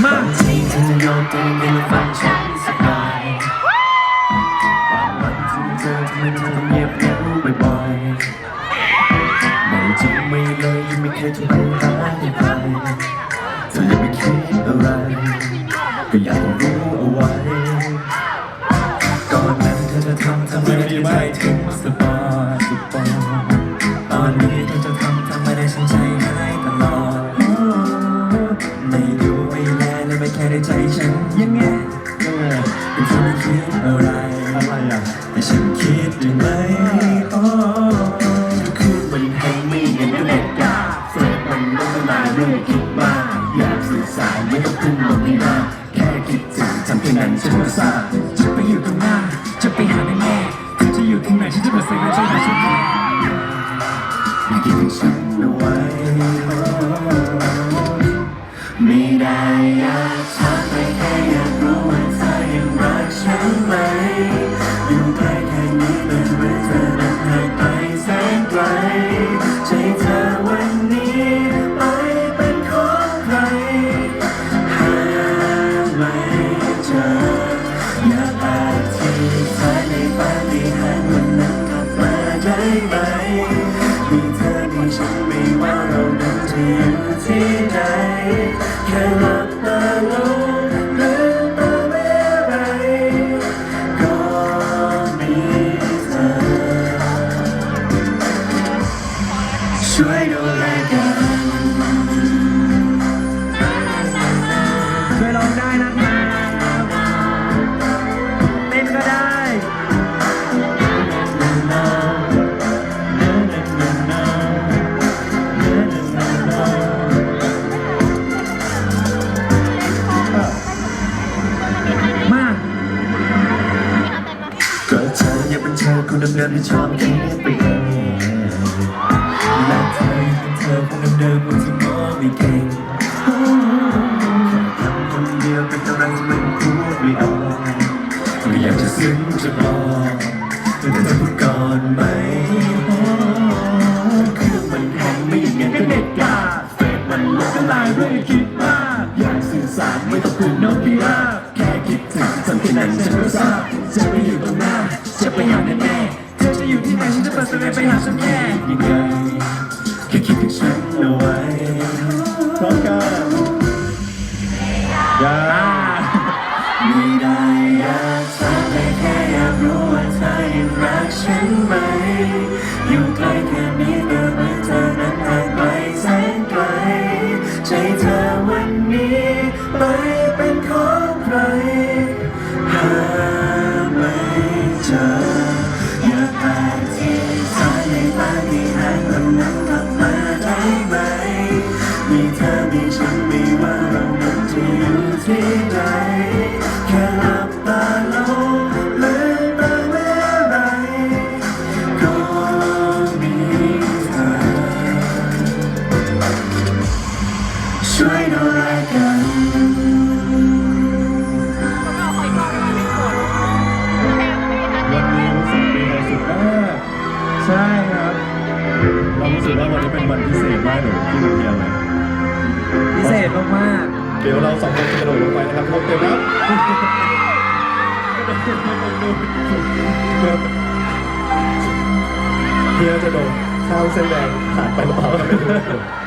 มาบางทีเธอจะโยนตัวเองฟังฉันสักหน่อยบางวันที่เจอทำไมเธอต้องเงียบเหงาบ่อยๆไม่จริงไม่เลยยังไม่เคยจะไปหาให้ใครเธออย่าไปคิดอะไร ก็อยากรู้เอาไว้ก่อนนั้นเธอจะทำทำไมได้ใจถึงสปอร์ตสปอร์ตตอนนี้เธอ คิดได้ไหมโอ้คือมันให้ไม่เห็นก็เด็ดกาเฟรดมันล้มละลายเรื่องคิดมากอยากสื่อสารไม่ต้องพุ่งลงไม่มาแค่คิดถึงทำเพียงนั้นฉันก็ทราบจะไปอยู่ตรงหน้า จะไปหาแม่ๆเธอจะอยู่ที่ไหนฉันจะมาเซ็นให้เธอหาฉันแน่อย่าคิดถึงฉันเอาไว้ไม่ได้ ไหน ธออยังเป็นเธอคนเดิมๆที่ชอบคิดไปเองและเธอเป็นเธอคนเดิมๆคนที่มองไม่เก่งแค่ทำคนเดียวเป็นกำลังจะเป็นคู่ไม่ออกก็อยากจะซึ้งจะบอกแต่เธอพูดก่อนไหมคือมันแห้งไม่อย่างนั้นก็เด็ดกาดเฟซมันลบกันลายเรื่องคิดมากอยากสื่อสารไม่ต้องพูดโน้ตพิราแค่คิดถึงทำแค่นั้นฉันก็ทราบจะไปอยู่ตรงหน้า ฉันไหม อยู่ใกล้แค่นี้แต่เมื่อเธอนั้นห่างไกลแสนไกล ใจเธอ ช่วยดูแลกันวันนี้รู้สึกมีความสุขมากใช่ครับเรารู้สึกว่าวันนี้เป็นวันพิเศษมากหนูที่หนูเรียนเลยพิเศษมากเดี๋ยวเราสองคนจะกระโดดลงไปนะครับทุกคนเต็มครับเฮียจะโดดข้ามเส้นแดงผ่านไปหรือเปล่าไม่รู้